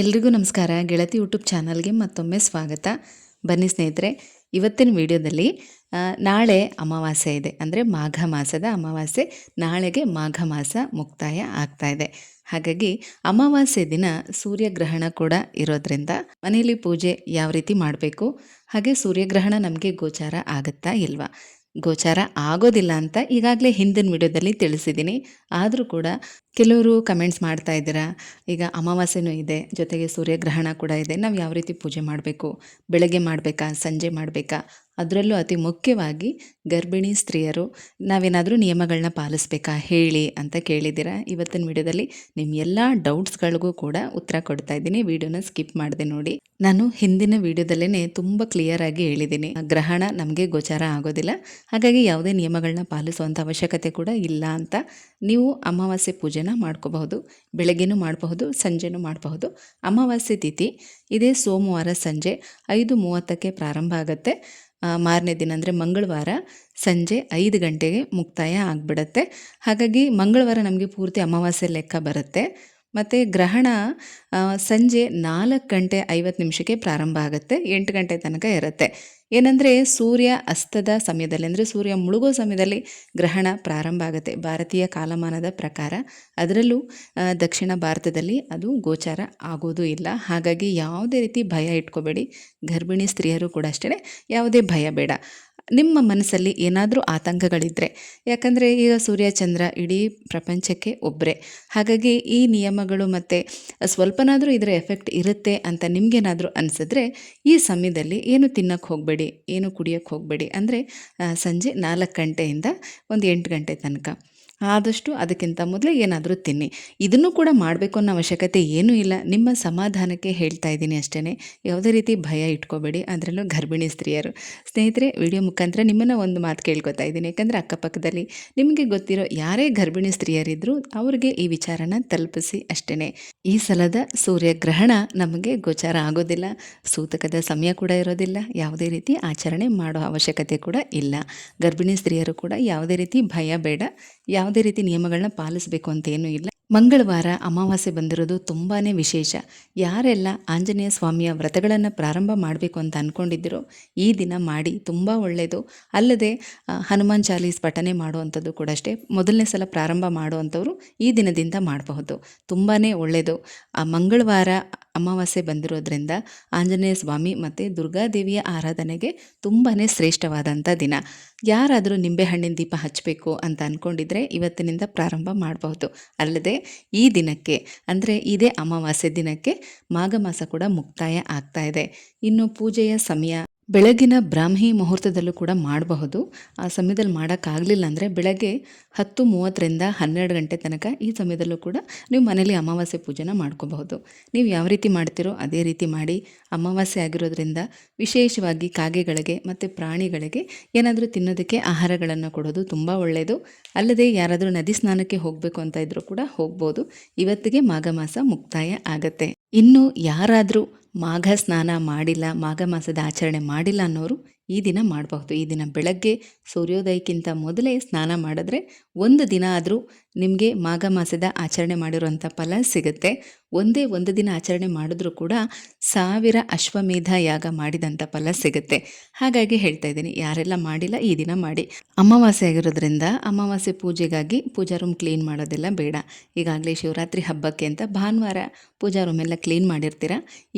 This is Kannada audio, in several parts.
ಎಲ್ರಿಗೂ ನಮಸ್ಕಾರ. ಗೆಳತಿ ಯೂಟ್ಯೂಬ್ ಚಾನಲ್ಗೆ ಮತ್ತೊಮ್ಮೆ ಸ್ವಾಗತ. ಬನ್ನಿ ಸ್ನೇಹಿತರೆ, ಇವತ್ತಿನ ವಿಡಿಯೋದಲ್ಲಿ ನಾಳೆ ಅಮಾವಾಸ್ಯೆ ಇದೆ. ಅಂದರೆ ಮಾಘ ಮಾಸದ ಅಮಾವಾಸ್ಯೆ. ನಾಳೆಗೆ ಮಾಘ ಮಾಸ ಮುಕ್ತಾಯ ಆಗ್ತಾ ಇದೆ. ಹಾಗಾಗಿ ಅಮಾವಾಸ್ಯೆ ದಿನ ಸೂರ್ಯಗ್ರಹಣ ಕೂಡ ಇರೋದ್ರಿಂದ ಮನೆಯಲ್ಲಿ ಪೂಜೆ ಯಾವ ರೀತಿ ಮಾಡಬೇಕು? ಹಾಗೆ ಸೂರ್ಯಗ್ರಹಣ ನಮಗೆ ಗೋಚಾರ ಆಗುತ್ತಾ ಇಲ್ವಾ? ಗೋಚಾರ ಆಗೋದಿಲ್ಲ ಅಂತ ಈಗಾಗಲೇ ಹಿಂದಿನ ವಿಡಿಯೋದಲ್ಲಿ ತಿಳಿಸಿದ್ದೀನಿ. ಆದರೂ ಕೂಡ ಕೆಲವರು ಕಮೆಂಟ್ಸ್ ಮಾಡ್ತಾ ಇದ್ದೀರಾ, ಈಗ ಅಮಾವಾಸ್ಯೆನೂ ಇದೆ, ಜೊತೆಗೆ ಸೂರ್ಯಗ್ರಹಣ ಕೂಡ ಇದೆ, ನಾವು ಯಾವ ರೀತಿ ಪೂಜೆ ಮಾಡಬೇಕು, ಬೆಳಗ್ಗೆ ಮಾಡಬೇಕಾ, ಸಂಜೆ ಮಾಡಬೇಕಾ ಅದರಲ್ಲೂ ಅತಿ ಮುಖ್ಯವಾಗಿ ಗರ್ಭಿಣಿ ಸ್ತ್ರೀಯರು ನಾವೇನಾದರೂ ನಿಯಮಗಳನ್ನ ಪಾಲಿಸ್ಬೇಕಾ ಹೇಳಿ ಅಂತ ಕೇಳಿದ್ದೀರಾ? ಇವತ್ತಿನ ವಿಡಿಯೋದಲ್ಲಿ ನಿಮ್ಮ ಎಲ್ಲ ಡೌಟ್ಸ್ಗಳಿಗೂ ಕೂಡ ಉತ್ತರ ಕೊಡ್ತಾ ಇದ್ದೀನಿ. ವಿಡಿಯೋನ ಸ್ಕಿಪ್ ಮಾಡಿದೆ ನೋಡಿ. ನಾನು ಹಿಂದಿನ ವಿಡಿಯೋದಲ್ಲೇ ತುಂಬ ಕ್ಲಿಯರ್ ಆಗಿ ಹೇಳಿದ್ದೀನಿ. ಗ್ರಹಣ ನಮಗೆ ಗೋಚಾರ ಆಗೋದಿಲ್ಲ. ಹಾಗಾಗಿ ಯಾವುದೇ ನಿಯಮಗಳನ್ನ ಪಾಲಿಸುವಂಥ ಅವಶ್ಯಕತೆ ಕೂಡ ಇಲ್ಲ ಅಂತ ನೀವು ಅಮಾವಾಸ್ಯೆ ಪೂಜೆನ ಮಾಡ್ಕೋಬಹುದು, ಬೆಳಗ್ಗೆನೂ ಮಾಡಬಹುದು, ಸಂಜೆನೂ ಮಾಡಬಹುದು. ಅಮಾವಾಸ್ಯೆ ತಿಥಿ, ಇದೇ ಸೋಮವಾರ ಸಂಜೆ ಐದು ಮೂವತ್ತಕ್ಕೆ ಪ್ರಾರಂಭ ಆಗುತ್ತೆ. ಮಾರನೇ ದಿನ ಅಂದರೆ ಮಂಗಳವಾರ ಸಂಜೆ ಐದು ಗಂಟೆಗೆ ಮುಕ್ತಾಯ ಆಗಿಬಿಡತ್ತೆ. ಹಾಗಾಗಿ ಮಂಗಳವಾರ ನಮಗೆ ಪೂರ್ತಿ ಅಮಾವಾಸ್ಯೆ ಲೆಕ್ಕ ಬರುತ್ತೆ. ಮತ್ತು ಗ್ರಹಣ ಸಂಜೆ ನಾಲ್ಕು ಗಂಟೆ ಐವತ್ತು ನಿಮಿಷಕ್ಕೆ ಪ್ರಾರಂಭ ಆಗುತ್ತೆ. ಎಂಟು ಗಂಟೆ ತನಕ ಇರುತ್ತೆ. ಏನಂದರೆ ಸೂರ್ಯ ಅಸ್ತದ ಸಮಯದಲ್ಲಿ, ಅಂದರೆ ಸೂರ್ಯ ಮುಳುಗೋ ಸಮಯದಲ್ಲಿ ಗ್ರಹಣ ಪ್ರಾರಂಭ ಆಗುತ್ತೆ. ಭಾರತೀಯ ಕಾಲಮಾನದ ಪ್ರಕಾರ ಅದರಲ್ಲೂ ದಕ್ಷಿಣ ಭಾರತದಲ್ಲಿ ಅದು ಗೋಚಾರ ಆಗೋದು ಇಲ್ಲ. ಹಾಗಾಗಿ ಯಾವುದೇ ರೀತಿ ಭಯ ಇಟ್ಕೋಬೇಡಿ. ಗರ್ಭಿಣಿ ಸ್ತ್ರೀಯರು ಕೂಡ ಅಷ್ಟೇ ಯಾವುದೇ ಭಯ ಬೇಡ. ನಿಮ್ಮ ಮನಸ್ಸಲ್ಲಿ ಏನಾದರೂ ಆತಂಕಗಳಿದ್ದರೆ ಯಾಕಂದರೆ ಈಗ ಸೂರ್ಯ, ಚಂದ್ರ ಇಡೀ ಪ್ರಪಂಚಕ್ಕೆ ಒಬ್ಬರೇ ಹಾಗಾಗಿ ಈ ನಿಯಮಗಳು ಮತ್ತು ಸ್ವಲ್ಪನಾದರೂ ಇದರ ಎಫೆಕ್ಟ್ ಇರುತ್ತೆ ಅಂತ ನಿಮಗೇನಾದರೂ ಅನಿಸಿದ್ರೆ, ಈ ಸಮಯದಲ್ಲಿ ಏನು ತಿನ್ನೋಕ್ಕೆ ಹೋಗಬೇಡಿ, ಏನು ಕುಡಿಯೋಕ್ಕೆ ಹೋಗಬೇಡಿ ಅಂದರೆ ಸಂಜೆ ನಾಲ್ಕು ಗಂಟೆಯಿಂದ ಒಂದು ಎಂಟು ಗಂಟೆ ತನಕ. ಆದಷ್ಟು ಅದಕ್ಕಿಂತ ಮೊದಲೇ ಏನಾದರೂ ತಿನ್ನಿ. ಇದನ್ನು ಕೂಡ ಮಾಡಬೇಕು ಅನ್ನೋ ಅವಶ್ಯಕತೆ ಏನೂ ಇಲ್ಲ. ನಿಮ್ಮ ಸಮಾಧಾನಕ್ಕೆ ಹೇಳ್ತಾ ಇದ್ದೀನಿ ಅಷ್ಟೇ ಯಾವುದೇ ರೀತಿ ಭಯ ಇಟ್ಕೋಬೇಡಿ. ಅದರಲ್ಲೂ ಗರ್ಭಿಣಿ ಸ್ತ್ರೀಯರು. ಸ್ನೇಹಿತರೆ, ವಿಡಿಯೋ ಮುಖಾಂತರ ನಿಮ್ಮನ್ನು ಒಂದು ಮಾತು ಕೇಳ್ಕೊತಾ ಇದ್ದೀನಿ. ಯಾಕಂದರೆ ಅಕ್ಕಪಕ್ಕದಲ್ಲಿ ನಿಮಗೆ ಗೊತ್ತಿರೋ ಯಾರೇ ಗರ್ಭಿಣಿ ಸ್ತ್ರೀಯರಿದ್ದರೂ ಅವ್ರಿಗೆ ಈ ವಿಚಾರನ ತಲುಪಿಸಿ ಅಷ್ಟೇ ಈ ಸಲದ ಸೂರ್ಯಗ್ರಹಣ ನಮಗೆ ಗೋಚಾರ ಆಗೋದಿಲ್ಲ. ಸೂತಕದ ಸಮಯ ಕೂಡ ಇರೋದಿಲ್ಲ. ಯಾವುದೇ ರೀತಿ ಆಚರಣೆ ಮಾಡೋ ಅವಶ್ಯಕತೆ ಕೂಡ ಇಲ್ಲ. ಗರ್ಭಿಣಿ ಸ್ತ್ರೀಯರು ಕೂಡ ಯಾವುದೇ ರೀತಿ ಭಯ ಬೇಡ. ಯಾವುದೇ ರೀತಿ ನಿಯಮಗಳನ್ನ ಪಾಲಿಸಬೇಕು ಅಂತ ಏನೂ ಇಲ್ಲ. ಮಂಗಳವಾರ ಅಮಾವಾಸ್ಯೆ ಬಂದಿರೋದು ತುಂಬಾ ವಿಶೇಷ. ಯಾರೆಲ್ಲ ಆಂಜನೇಯ ಸ್ವಾಮಿಯ ವ್ರತಗಳನ್ನು ಪ್ರಾರಂಭ ಮಾಡಬೇಕು ಅಂತ ಅಂದ್ಕೊಂಡಿದ್ದೀರೋ ಈ ದಿನ ಮಾಡಿ ತುಂಬ ಒಳ್ಳೆಯದು ಅಲ್ಲದೆ ಹನುಮಾನ್ ಚಾಲೀಸ್ ಪಠನೆ ಮಾಡುವಂಥದ್ದು ಕೂಡ ಅಷ್ಟೇ. ಮೊದಲನೇ ಸಲ ಪ್ರಾರಂಭ ಮಾಡುವಂಥವ್ರು ಈ ದಿನದಿಂದ ಮಾಡಬಹುದು. ತುಂಬಾ ಒಳ್ಳೆಯದು ಆ, ಮಂಗಳವಾರ ಅಮಾವಾಸ್ಯೆ ಬಂದಿರೋದ್ರಿಂದ ಆಂಜನೇಯ ಸ್ವಾಮಿ ಮತ್ತು ದುರ್ಗಾದೇವಿಯ ಆರಾಧನೆಗೆ ತುಂಬಾ ಶ್ರೇಷ್ಠವಾದಂಥ ದಿನ. ಯಾರಾದರೂ ನಿಂಬೆಹಣ್ಣಿನ ದೀಪ ಹಚ್ಚಬೇಕು ಅಂತ ಅಂದ್ಕೊಂಡಿದ್ರೆ ಇವತ್ತಿನಿಂದ ಪ್ರಾರಂಭ ಮಾಡಬಹುದು. ಅಲ್ಲದೆ ಈ ದಿನಕ್ಕೆ, ಅಂದರೆ ಇದೇ ಅಮಾವಾಸ್ಯೆ ದಿನಕ್ಕೆ ಮಾಘ ಮಾಸ ಕೂಡ ಮುಕ್ತಾಯ ಆಗ್ತಾ ಇದೆ. ಇನ್ನು ಪೂಜೆಯ ಸಮಯ ಬೆಳಗಿನ ಬ್ರಾಹ್ಮಿ ಮುಹೂರ್ತದಲ್ಲೂ ಕೂಡ ಮಾಡಬಹುದು. ಆ ಸಮಯದಲ್ಲಿ ಮಾಡೋಕ್ಕಾಗಲಿಲ್ಲ ಅಂದರೆ ಬೆಳಗ್ಗೆ ಹತ್ತು ಮೂವತ್ತರಿಂದ ಹನ್ನೆರಡು ಗಂಟೆ ತನಕ ಈ ಸಮಯದಲ್ಲೂ ಕೂಡ ನೀವು ಮನೇಲಿ ಅಮಾವಾಸ್ಯೆ ಪೂಜೆನ ಮಾಡ್ಕೋಬಹುದು. ನೀವು ಯಾವ ರೀತಿ ಮಾಡ್ತೀರೋ ಅದೇ ರೀತಿ ಮಾಡಿ. ಅಮಾವಾಸ್ಯೆ ಆಗಿರೋದ್ರಿಂದ ವಿಶೇಷವಾಗಿ ಕಾಗೆಗಳಿಗೆ ಮತ್ತು ಪ್ರಾಣಿಗಳಿಗೆ ಏನಾದರೂ ತಿನ್ನೋದಕ್ಕೆ ಆಹಾರಗಳನ್ನು ಕೊಡೋದು ತುಂಬ ಒಳ್ಳೆಯದು ಅಲ್ಲದೆ ಯಾರಾದರೂ ನದಿ ಸ್ನಾನಕ್ಕೆ ಹೋಗಬೇಕು ಅಂತ ಇದ್ರೂ ಕೂಡ ಹೋಗ್ಬೋದು. ಇವತ್ತಿಗೆ ಮಾಘ ಮಾಸ ಮುಕ್ತಾಯ ಆಗತ್ತೆ. ಇನ್ನು ಯಾರಾದರೂ ಮಾಘ ಸ್ನಾನ ಮಾಡಿಲ್ಲ ಮಾಘ ಮಾಸದ ಆಚರಣೆ ಮಾಡಿಲ್ಲ ಅನ್ನೋರು ಈ ದಿನ ಮಾಡಬಹುದು. ಈ ದಿನ ಬೆಳಗ್ಗೆ ಸೂರ್ಯೋದಯಕ್ಕಿಂತ ಮೊದಲೇ ಸ್ನಾನ ಮಾಡಿದ್ರೆ ಒಂದು ದಿನ ಆದರೂ ನಿಮಗೆ ಮಾಘ ಮಾಸದ ಆಚರಣೆ ಮಾಡಿರುವಂಥ ಫಲ ಸಿಗುತ್ತೆ. ಒಂದೇ ಒಂದು ದಿನ ಆಚರಣೆ ಮಾಡಿದ್ರೂ ಕೂಡ ಸಾವಿರ ಅಶ್ವಮೇಧ ಯಾಗ ಮಾಡಿದಂಥ ಫಲ ಸಿಗುತ್ತೆ. ಹಾಗಾಗಿ ಹೇಳ್ತಾ ಇದ್ದೀನಿ, ಯಾರೆಲ್ಲ ಮಾಡಿಲ್ಲ ಈ ದಿನ ಮಾಡಿ. ಅಮಾವಾಸ್ಯೆ ಆಗಿರೋದ್ರಿಂದ ಅಮಾವಾಸ್ಯೆ ಪೂಜೆಗಾಗಿ ಪೂಜಾ ರೂಮ್ ಕ್ಲೀನ್ ಮಾಡೋದೆಲ್ಲ ಬೇಡ. ಈಗಾಗಲೇ ಶಿವರಾತ್ರಿ ಹಬ್ಬಕ್ಕೆ ಅಂತ ಭಾನುವಾರ ಪೂಜಾ ರೂಮ್ ಎಲ್ಲ ಕ್ಲೀನ್ ಮಾಡಿರ್ತೀರ?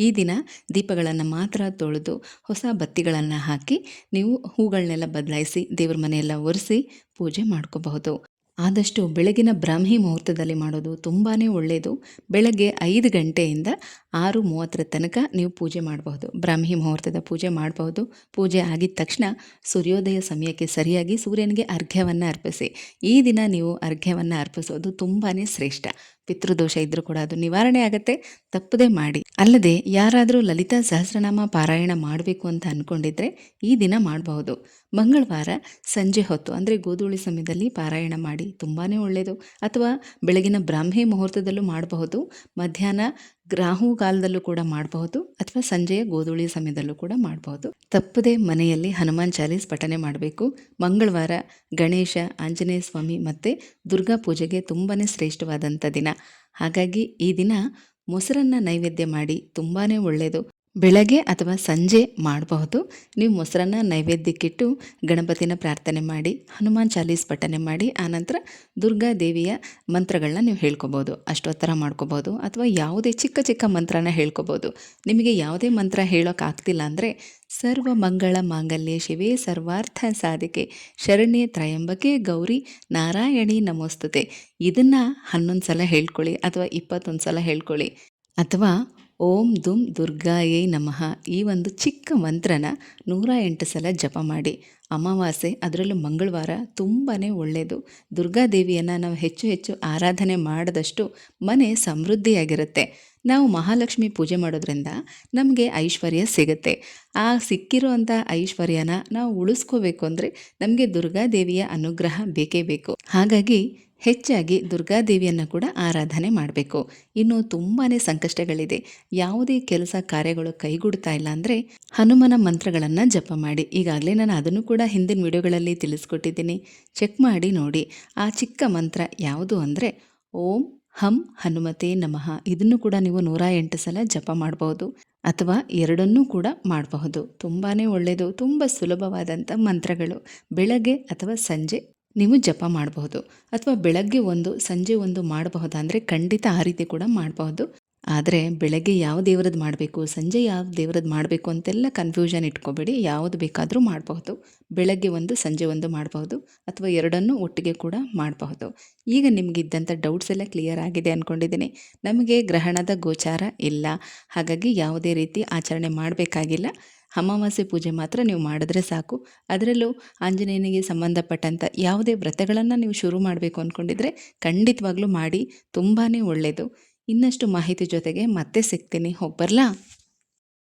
ಈ ದಿನ ದೀಪಗಳನ್ನು ಮಾತ್ರ ತೊಳೆದು ಹೊಸ ಬತ್ತಿಗಳನ್ನು ಹಾಕಿ ನೀವು ಹೂಗಳನ್ನೆಲ್ಲ ಬದಲಾಯಿಸಿ, ದೇವ್ರ ಮನೆಯೆಲ್ಲ ಒರೆಸಿ ಪೂಜೆ ಮಾಡ್ಕೋಬಹುದು. ಆದಷ್ಟು ಬೆಳಗಿನ ಬ್ರಾಹ್ಮಿ ಮುಹೂರ್ತದಲ್ಲಿ ಮಾಡೋದು ತುಂಬಾ ಒಳ್ಳೆಯದು ಬೆಳಗ್ಗೆ ಐದು ಗಂಟೆಯಿಂದ ಆರು ಮೂವತ್ತರ ತನಕ ನೀವು ಪೂಜೆ ಮಾಡಬಹುದು. ಬ್ರಾಹ್ಮಿ ಮುಹೂರ್ತದ ಪೂಜೆ ಮಾಡಬಹುದು. ಪೂಜೆ ಆಗಿದ ತಕ್ಷಣ ಸೂರ್ಯೋದಯ ಸಮಯಕ್ಕೆ ಸರಿಯಾಗಿ ಸೂರ್ಯನಿಗೆ ಅರ್ಘ್ಯವನ್ನು ಅರ್ಪಿಸಿ. ಈ ದಿನ ನೀವು ಅರ್ಘ್ಯವನ್ನು ಅರ್ಪಿಸೋದು ತುಂಬಾ ಶ್ರೇಷ್ಠ. ಪಿತೃದೋಷ ಇದ್ರೂ ಕೂಡ ಅದು ನಿವಾರಣೆ ಆಗುತ್ತೆ. ತಪ್ಪದೇ ಮಾಡಿ. ಅಲ್ಲದೆ ಯಾರಾದರೂ ಲಲಿತಾ ಸಹಸ್ರನಾಮ ಪಾರಾಯಣ ಮಾಡಬೇಕು ಅಂತ ಅಂದ್ಕೊಂಡಿದ್ರೆ ಈ ದಿನ ಮಾಡಬಹುದು. ಮಂಗಳವಾರ ಸಂಜೆ ಹೊತ್ತು, ಅಂದರೆ ಗೋಧೂಳಿ ಸಮಯದಲ್ಲಿ ಪಾರಾಯಣ ಮಾಡಿ ತುಂಬಾ ಒಳ್ಳೆಯದು ಅಥವಾ ಬೆಳಗಿನ ಬ್ರಾಹ್ಮಿ ಮುಹೂರ್ತದಲ್ಲೂ ಮಾಡಬಹುದು. ಮಧ್ಯಾಹ್ನ ಕಾಲದಲ್ಲೂ ಕೂಡ ಮಾಡಬಹುದು ಅಥವಾ ಸಂಜೆಯ ಗೋಧೂಳಿ ಸಮಯದಲ್ಲೂ ಕೂಡ ಮಾಡಬಹುದು. ತಪ್ಪದೇ ಮನೆಯಲ್ಲಿ ಹನುಮಾನ್ ಚಾಲೀಸ್ ಪಠನೆ ಮಾಡಬೇಕು. ಮಂಗಳವಾರ ಗಣೇಶ, ಆಂಜನೇಯ ಸ್ವಾಮಿ ಮತ್ತು ದುರ್ಗಾ ಪೂಜೆಗೆ ತುಂಬಾ ಶ್ರೇಷ್ಠವಾದಂಥ ದಿನ. ಹಾಗಾಗಿ ಈ ದಿನ ಮೊಸರನ್ನು ನೈವೇದ್ಯ ಮಾಡಿ ತುಂಬಾ ಒಳ್ಳೆಯದು ಬೆಳಗ್ಗೆ ಅಥವಾ ಸಂಜೆ ಮಾಡಬಹುದು. ನೀವು ಮೊಸರನ್ನ ನೈವೇದ್ಯಕ್ಕಿಟ್ಟು ಗಣಪತಿನ ಪ್ರಾರ್ಥನೆ ಮಾಡಿ, ಹನುಮಾನ್ ಚಾಲೀಸ್ ಪಠನೆ ಮಾಡಿ ಆನಂತರ ದುರ್ಗಾದೇವಿಯ ಮಂತ್ರಗಳನ್ನ ನೀವು ಹೇಳ್ಕೊಬೋದು. ಅಷ್ಟೋತ್ತರ ಮಾಡ್ಕೋಬೋದು ಅಥವಾ ಯಾವುದೇ ಚಿಕ್ಕ ಚಿಕ್ಕ ಮಂತ್ರನ ಹೇಳ್ಕೊಬೋದು. ನಿಮಗೆ ಯಾವುದೇ ಮಂತ್ರ ಹೇಳೋಕ್ಕಾಗ್ತಿಲ್ಲ ಅಂದರೆ ಸರ್ವ ಮಂಗಳ ಮಾಂಗಲ್ಯ ಶಿವೇ, ಸರ್ವಾರ್ಥ ಸಾಧಿಕೆ, ಶರಣ್ಯ ತ್ರಯಂಬಕೆ ಗೌರಿ, ನಾರಾಯಣಿ ನಮೋಸ್ತುತೆ. ಇದನ್ನು ಹನ್ನೊಂದು ಸಲ ಹೇಳ್ಕೊಳ್ಳಿ ಅಥವಾ ಇಪ್ಪತ್ತೊಂದು ಸಲ ಹೇಳ್ಕೊಳ್ಳಿ. ಅಥವಾ ಓಂ ದುಂ ದುರ್ಗಾಯೈ ನಮಃ ಈ ಒಂದು ಚಿಕ್ಕ ಮಂತ್ರನ ನೂರ ಎಂಟು ಸಲ ಜಪ ಮಾಡಿ. ಅಮಾವಾಸ್ಯೆ ಅದರಲ್ಲೂ ಮಂಗಳವಾರ ತುಂಬಾ ಒಳ್ಳೆಯದು ದುರ್ಗಾದೇವಿಯನ್ನು ನಾವು ಹೆಚ್ಚು ಹೆಚ್ಚು ಆರಾಧನೆ ಮಾಡಿದಷ್ಟು ಮನೆ ಸಮೃದ್ಧಿಯಾಗಿರುತ್ತೆ. ನಾವು ಮಹಾಲಕ್ಷ್ಮಿ ಪೂಜೆ ಮಾಡೋದ್ರಿಂದ ನಮಗೆ ಐಶ್ವರ್ಯ ಸಿಗುತ್ತೆ. ಆ ಸಿಕ್ಕಿರುವಂಥ ಐಶ್ವರ್ಯನ ನಾವು ಉಳಿಸ್ಕೋಬೇಕು ಅಂದರೆ ನಮಗೆ ದುರ್ಗಾದೇವಿಯ ಅನುಗ್ರಹ ಬೇಕೇ ಬೇಕು. ಹಾಗಾಗಿ ಹೆಚ್ಚಾಗಿ ದುರ್ಗಾದೇವಿಯನ್ನು ಕೂಡ ಆರಾಧನೆ ಮಾಡಬೇಕು. ಇನ್ನು ತುಂಬಾ ಸಂಕಷ್ಟಗಳಿದೆ. ಯಾವುದೇ ಕೆಲಸ ಕಾರ್ಯಗಳು ಕೈಗೂಡ್ತಾ ಇಲ್ಲ ಅಂದರೆ ಹನುಮನ ಮಂತ್ರಗಳನ್ನು ಜಪ ಮಾಡಿ. ಈಗಾಗಲೇ ನಾನು ಅದನ್ನು ಕೂಡ ಹಿಂದಿನ ವಿಡಿಯೋಗಳಲ್ಲಿ ತಿಳಿಸ್ಕೊಟ್ಟಿದ್ದೀನಿ. ಚೆಕ್ ಮಾಡಿ ನೋಡಿ. ಆ ಚಿಕ್ಕ ಮಂತ್ರ ಯಾವುದು ಅಂದರೆ ಓಂ ಹಂ ಹನುಮತೆ ನಮಃ. ಇದನ್ನು ಕೂಡ ನೀವು ನೂರ ಎಂಟು ಸಲ ಜಪ ಮಾಡಬಹುದು ಅಥವಾ ಎರಡನ್ನೂ ಕೂಡ ಮಾಡಬಹುದು. ತುಂಬಾ ಒಳ್ಳೆಯದು ತುಂಬ ಸುಲಭವಾದಂಥ ಮಂತ್ರಗಳು. ಬೆಳಗ್ಗೆ ಅಥವಾ ಸಂಜೆ ನೀವು ಜಪ ಮಾಡಬಹುದು. ಅಥವಾ ಬೆಳಗ್ಗೆ ಒಂದು, ಸಂಜೆ ಒಂದು ಮಾಡಬಹುದಾ ಅಂದರೆ ಖಂಡಿತ ಆ ರೀತಿ ಕೂಡ ಮಾಡಬಹುದು. ಆದರೆ ಬೆಳಗ್ಗೆ ಯಾವ ದೇವರದ್ದು ಮಾಡಬೇಕು, ಸಂಜೆ ಯಾವ ದೇವರದ್ದು ಮಾಡಬೇಕು ಅಂತೆಲ್ಲ ಕನ್ಫ್ಯೂಷನ್ ಇಟ್ಕೋಬೇಡಿ. ಯಾವುದು ಬೇಕಾದರೂ ಮಾಡಬಹುದು. ಬೆಳಗ್ಗೆ ಒಂದು, ಸಂಜೆ ಒಂದು ಮಾಡಬಹುದು. ಅಥವಾ ಎರಡನ್ನೂ ಒಟ್ಟಿಗೆ ಕೂಡ ಮಾಡಬಹುದು. ಈಗ ನಿಮಗಿದ್ದಂಥ ಡೌಟ್ಸ್ ಎಲ್ಲ ಕ್ಲಿಯರ್ ಆಗಿದೆ ಅಂದ್ಕೊಂಡಿದ್ದೀನಿ ನಮಗೆ ಗ್ರಹಣದ ಗೋಚಾರ ಇಲ್ಲ. ಹಾಗಾಗಿ ಯಾವುದೇ ರೀತಿ ಆಚರಣೆ ಮಾಡಬೇಕಾಗಿಲ್ಲ. ಅಮಾವಾಸ್ಯೆ ಪೂಜೆ ಮಾತ್ರ ನೀವು ಮಾಡಿದ್ರೆ ಸಾಕು. ಅದರಲ್ಲೂ ಆಂಜನೇಯನಿಗೆ ಸಂಬಂಧಪಟ್ಟಂಥ ಯಾವುದೇ ವ್ರತಗಳನ್ನು ನೀವು ಶುರು ಮಾಡಬೇಕು ಅಂದ್ಕೊಂಡಿದ್ರೆ ಖಂಡಿತವಾಗ್ಲೂ ಮಾಡಿ. ತುಂಬಾ ಒಳ್ಳೆಯದು ಇನ್ನಷ್ಟು ಮಾಹಿತಿ ಜೊತೆಗೆ ಮತ್ತೆ ಸಿಗ್ತೀನಿ. ಹೋಗ್ಬರ್ಲಾ